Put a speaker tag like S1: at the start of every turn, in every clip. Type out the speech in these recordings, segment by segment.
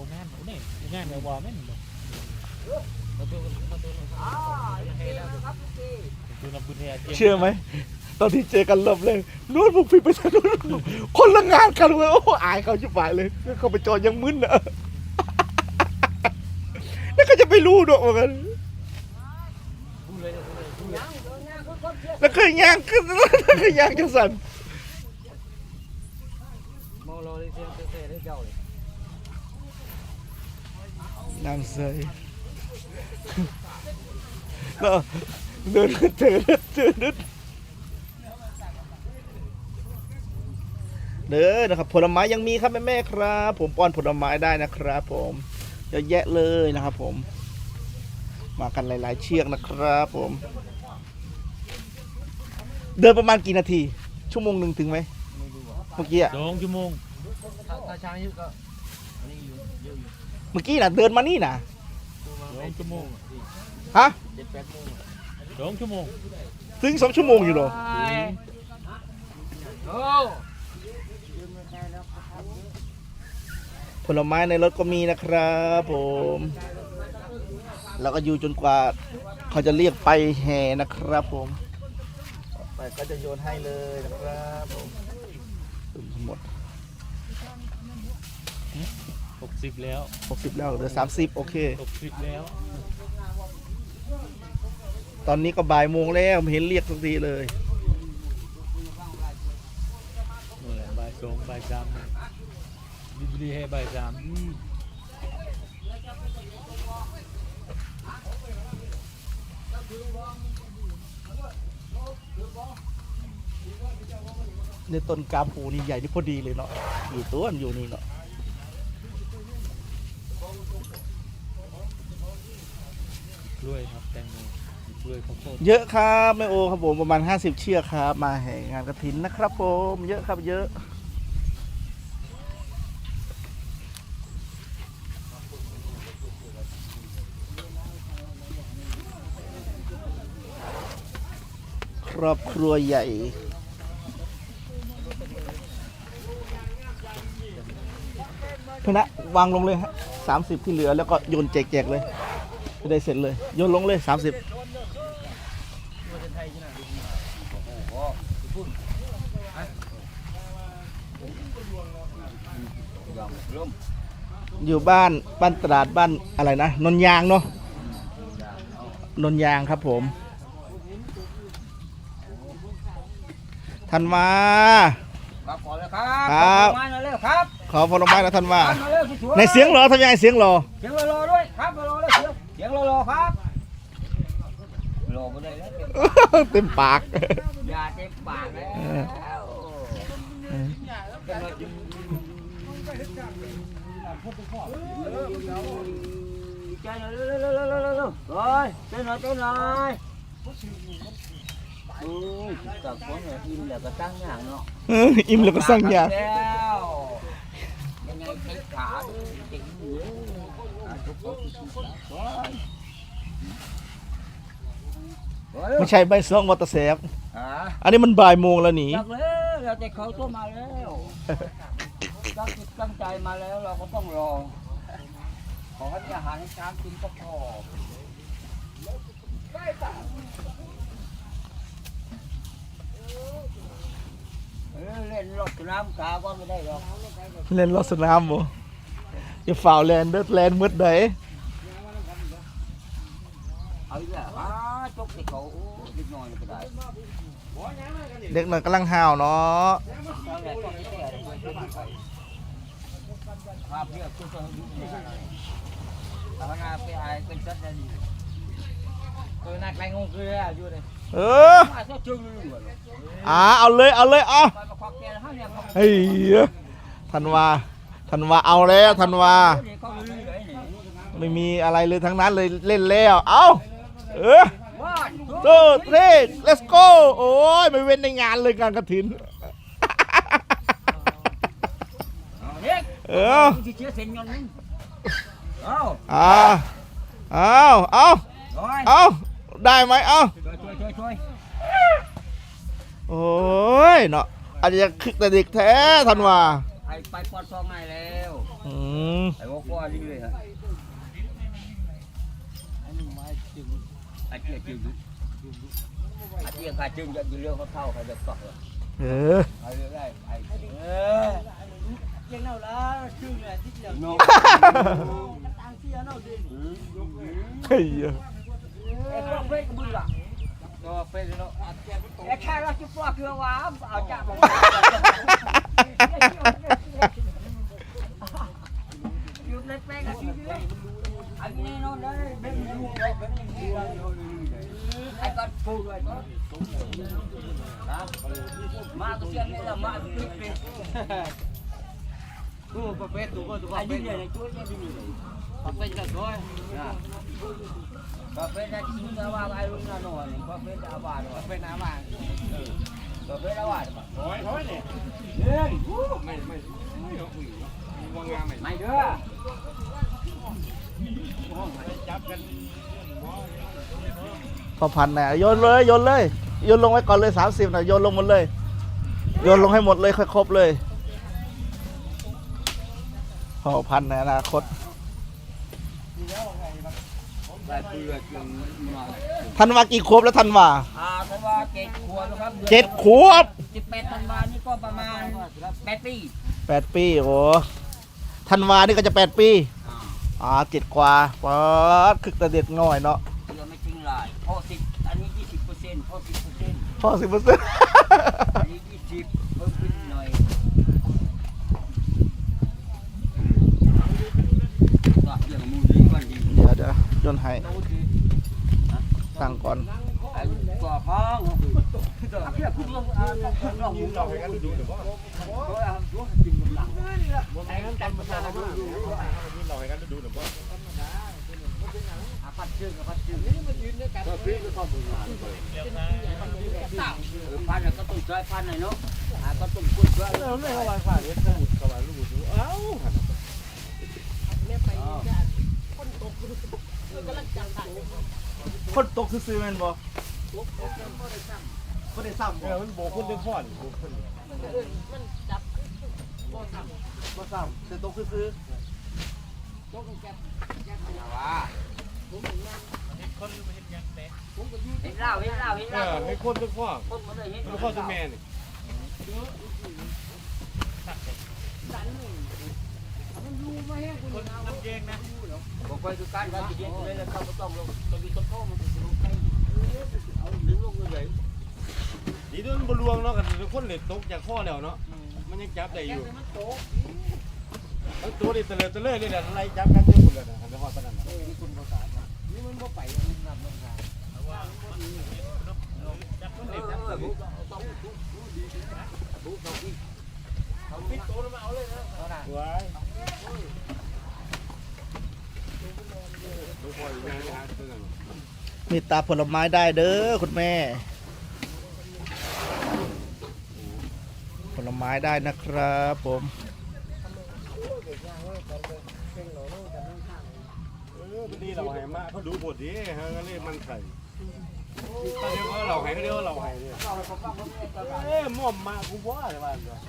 S1: ว่านะปลาดินวาโบแม่นนี่งานวาแม่นเชื่
S2: อไหมตอนที่เจอกันรอบแรกนู้นผมพี่ไปทางนู้นคนละงานกันเลยโอ้อายเขาชิบหายเลยเขาไปจอยังมึนอะแล้วก็จะไม่รู้ด้วยเหมือนกันแล้วก็ย่างขึ้นแล้วก็ย่างจังสัน
S1: มองรอเลยเสียงเซ่ได้เจ้าเลย
S2: น้ำใสแล้วเดินเจอเดินเจอเดินเด้อนะครับผลไม้ยังมีครับแม่ๆครับ ผมป้อนผลไม้ได้นะครับ ผมเยอะแยะเลยนะครับ ผม มากันหลาย ๆ เชือกนะครับ ผม เดินประมาณกี่นาที ชั่วโมงหนึ่งถึงไหมเมื่อกี้อะ
S1: สองชั่วโมงถ้าถ้าช้างเยอะก็อันนี้อยู่เยอะอยู่
S2: เมื่อกี้น่ะเดินมานี่น่ะ
S1: สองชั่วโมง
S2: ฮะ
S1: เจ็ดแปดโมงสองชั่วโมง
S2: ถึงสองชั่วโมงอยู่เหรอ
S1: โอ้
S2: ผลไม้ในรถก็มีนะครับผมแล้วก็อยู่จนกว่า เขาจะเรียกไปแห่นะครับผมไปก็จะโยนให้เลยนะครับผมถึงทั้งหมด
S1: ห กสิบแล้ว
S2: 60 แล้วเหลือ 30 โอเค
S1: หกสิบแล้ว
S2: ตอนนี้ก็บ่ายโมงแล้วไม่เห็นเรียกสักทีเลย
S1: นู่นแหละบ่ายสองบ่ายสามดิบดีให้บ่ายสามอืม
S2: ในต้นกาปูนี่ใหญ่นี่พอดีเลยเนาะอยู่ตัวมันอยู่นี่เนาะ
S1: กล้วยครับแตงโมมีกล้วยข้าวโพด
S2: เยอะครับแม่โอครับผมประมาณ 50 เชือกครับ มาแห่งานกระถินนะครับผมเยอะครับเยอะ ครอบครัวใหญ่ พนะวางลงเลยฮะสามสิบที่เหลือแล้วก็โยนแจกๆเลย จะได้เสร็จเลยโยนลงเลยสามสิบอยู่บ้านบ้านตราดบ้านอะไรนะนนยางเนาะนนยางครับผมธันวา
S3: ครับขอเลยครับ
S2: ครับ
S3: มาเร็วครับ
S2: ขอผลไม้นะธันวา
S3: มาเร็วสวยๆ
S2: ในเสียงรอทำยังไงเสียงรอ
S3: เสียงรอ ยงเสียงรอๆครับรอไม่ได้แล้วเต็ม
S2: เต็มปาก
S3: ยาเต็มปากแล้ว
S2: เออ
S3: เป็นมาจึงใจหน่อยเร็วๆๆๆๆๆโอ้ยเต้นหน่อยเต้นหน่อยโอ้ยกับคนเนี่ยอิ่มแล้วก็ตั้งอย่างเนาะ
S2: เอออิ่มแล้วก็สั่งยา
S3: แล้วยังไงใช้ขาด้วยจริง
S2: ไม่ใช่ใบซองวัตเตอร์แซฟ
S3: อั
S2: นนี้มันบ่ายโมงแล้วหนี
S3: จักแล้วเราจะเขาตัวมาแล้วตั้งจิตตั้งใจมาแล้วเราก็ต้องรอ ขอให้อาหารให้ช้างกินก็พอเล่นรถน้ำกาก็ไม่ได้หรอก
S2: เล่นรถสนามบ่ อย่าฝ่าวแลนเด้อแลนมืดได
S3: เอาอีกแล้วอ่าจกที่เขาโอ้นิดหน่อยก็ได้
S2: เด็กหน่อยกำลังห่าวเนาะ
S3: เอาแหละต้องแก้เลยภาพเรียกตัวตัวยุ่งเลยทำงานไปอายเป็นจัดเลยตัวนักแรงงงคืออยู่เลย
S2: เออ
S3: มาเจ้าจึงเลย
S2: อ่าเอาเลยเอาเลยเอา
S3: ไปมาควักแกนห้าเนี่ยเขา
S2: เฮ้ยธันวา ธันวาเอาแล้วธันวา
S3: เขาลือเลยนี่
S2: ไม่มีอะไรเลยทั้งนั้นเลยเล่นแล้ว เอาเออ
S3: ว้า
S2: โตเท let's go โอ้ยไม่เว้นในงานเลยงานกระถิน
S3: เด็ก
S2: เออ
S3: ที่เชื่อเซ็นยนต์นึงเอา
S2: อ่าเอาเอา
S3: โอ้ย
S2: เอาได้ไหมเอา
S3: ช่วยช่วยช่วยช่วย
S2: โอ้ยเนาะอาจจะคึกแต่เด็กแท้ธันวา
S3: ไอ้ไปปอดซองไงแล้ว
S2: อืม
S3: ไอ้พวกก้อนนี่เลยฮะ
S1: อันนี้ไม้จึง
S3: ไอ้เจี๊ยจึงไอ้เจี๊ยขาจึงจะอยู่เรื่องเขาเท่าเขาจะตอกเลย
S2: เออ
S3: เขาเรื่องได้ไอ้เออ
S1: ยังเน่าละจึงแหละที่เดียว
S3: โน้
S1: ตังเสียเน่าดิ
S2: เฮ้ย
S3: ไอ้พวกเฟ้ยกับมึงล่ะ
S1: ก็เป็นเนาะอัดแกก็ตก
S3: ไอ้แค่เราจะปลอกเกลือว้าเอาจับมา
S2: พอพันนะโยนเลยโยนเลยโยนลงไว้ก่อนเลยสามสิบนะโยนลงหมดเลยโยนลงให้หมดเลยค่อยครบเลย พอพันในอนาคต
S3: ได้เปลือกจนมา
S2: ทันวากี่ขวบแล้วทันวา
S3: อ่าถ้าว่าเจ็ดขวบนะครับ
S2: เจ็ดขวบ
S3: สิบแปดธันวานี่ก็ประมาณแปดปี
S2: แปดปีโอ้ทันวานี่ก็จะแปดปี
S3: อ่า
S2: อ่าเจ็ดกว่าป๊าดคึกแต่เด็กน้อยเนาะ
S3: เรือไม่จริงหลายพอสิบอันนี้ยี่สิบเปอร์เซ็นต์พอสิบเปอร์เซ็นต์
S2: พ่อสิบเปอร์เซ็นต์
S3: อันนี้ยี่สิบเพิ่มขึ้นหน่อยก็อย่างมูดีกว่า ดี
S2: เดี๋ยวเดี๋ยวโยนให้ตั้งก่อน
S3: ไอ้ก่อพ้องเพียบคุณลงอ่าลองลองให้กันดูเดี๋ยวว่าเพราะว่าดูกินกำลังไอ้กันมาทำดู
S1: เรา ให้กันดูหน่อยว่า
S3: อาพัดชื่ออาพัดชื่อนี่มันยืนด้วยกัน
S1: ก็พี่ก็ต้องดูงาน
S3: พันก็ต้องช่วยพันหน่อยเนาะอ่าก็ต้องพูดช่วย
S1: เราไม่เอาไวไฟเวทสูตรกับลูกดูเอ้า
S2: คนตกซื้อๆแม่นบ่คนได้ซ้ำ
S1: เอ
S2: บ่
S1: อมันโบกคนเดือดร้อนโบกคน
S2: บ่ซ้ำแต่ตกซื้อ
S3: เห็นเหล้าเห็นเหล้าเห็น
S1: เอ
S3: เหล้า
S1: อให้คนทุกข้อ
S3: คนมาเลยเห็น
S1: ทุกข้อทุกแม่นี่
S3: บอกไปดูการการเย็นเลยแล้วเขาก็ต้องลงต้องมีต้นโพมันถึงลงไปเอาดึงลงเลย
S1: ดีด้วยมันบรวงเนาะกันทุกคนเหลยตกจากข้อแล้วเนาะมันยังจับได้อยู่ทั้งตัวนี่เตลิดเตลเลยแหละอะไล่จับกันอยู่หมดเลยนะหันไปหอดปานนั้น
S3: นี่มันบ่ไปมันนำลงทางต้องทุกดีทุกต้องดีเขาปิดโตแล้วมาเอาเลยนะ
S1: ว้ายทุกคนอยู่ในหาเพื่อน
S2: ๆ มีตาผลไม้ได้เด้อคุณแม่ ผลไม้ได้นะครับผม
S1: ดีเราให้มากเขาดูบทดิฮะก็เลยมันใส่ตอนนี้เขาเราให้เขาเรียกว่าเราให้เนี่ยเอ้ยม่อมมากูว่าอะไรบ้างเนี่ย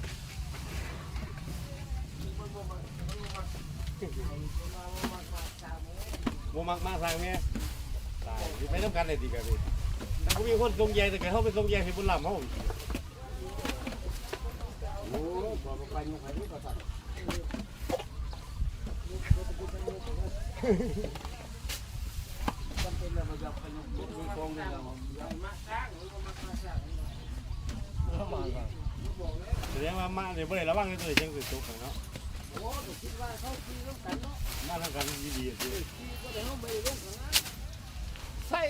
S1: โมมักมาสั่งแม่ ตายไม่ต้องการอะไรดีกันเลยแต่กูมีคนทรงแยงแต่เขาเป็นทรงแยงให้บุญลำเขา
S3: โอ้บอกไปยังไงก็สั่งจำเป็นเลยมันจะไปยังมีกองเลยเรา
S1: แสดงว่ามาเนี่ยบ่ได้ระวังในตัวเชียงสุดตุกเนาะมาทำกันดีๆ สิ